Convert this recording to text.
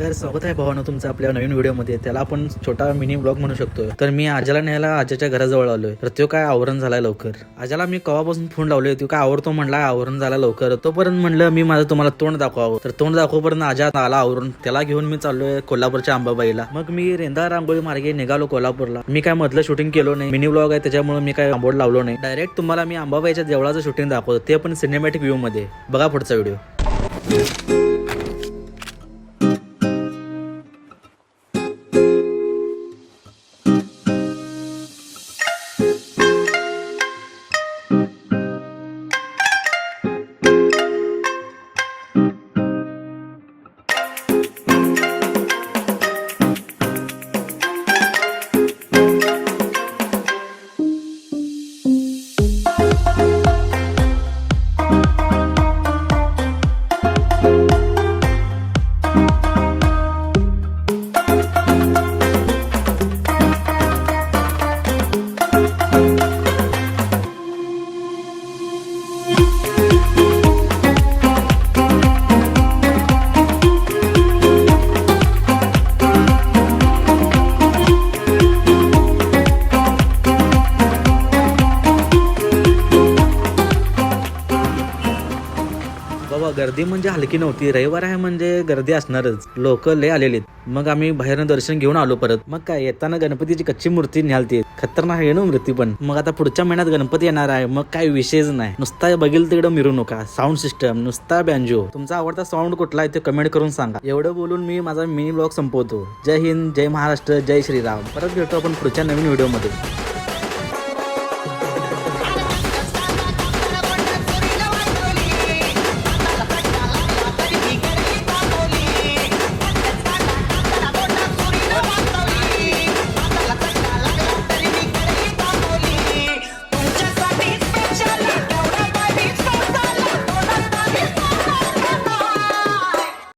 तर स्वागत आहे भावानं तुमचं आपल्या नवीन व्हिडिओमध्ये. त्याला आपण छोटा मिनी ब्लॉग म्हणू शकतो. तर मी आजाला न्यायला आजाच्या घराजवळ आलोय. तर तो काय आवरण झालाय लवकर. आजाला मी कवापासून फोन लावलोय तो काय आवरतो म्हणला आवरण झाला लवकर. तोपर्यंत म्हणलं मी माझं तुम्हाला तोंड दाखवावं. तर तोंड दाखवपर्यंत आजा आला आवरून. त्याला घेऊन मी चाललोय कोल्हापूरच्या अंबाबाईला मग मी रेंदा रांगोळी मार्गे निघालो कोल्हापूरला. मी काय मधलं शूटिंग केलो नाही. मिनी ब्लॉग आहे त्याच्यामुळे मी काय आंबोड लावलो नाही. डायरेक्ट तुम्हाला मी आंबाबाईच्या देवळाचं शूटिंग दाखवतो. ते पण सिनेमॅटिक व्ह्यू मध्ये. बघा पुढचा व्हिडिओ गर्दी म्हणजे हलकी नव्हती. रविवार आहे म्हणजे गर्दी असणारच. लोक लय आलेले मग आम्ही बाहेरनं दर्शन घेऊन आलो परत. मग काय येताना गणपतीची कच्ची मूर्ती न्यालती खतरनाक आहे ना मूर्ती पण. मग आता पुढच्या महिन्यात गणपती येणार आहे. मग काय विषयच नाही. नुसता बघेल तिकडं मिरू नका. साऊंड सिस्टम नुसता बँजो तुमचा आवडता साऊंड कुठला आहे ते कमेंट करून सांगा. एवढं बोलून मी माझा मिनी ब्लॉग संपवतो. जय हिंद जय महाराष्ट्र जय श्रीराम. परत भेटतो आपण पुढच्या नवीन व्हिडिओमध्ये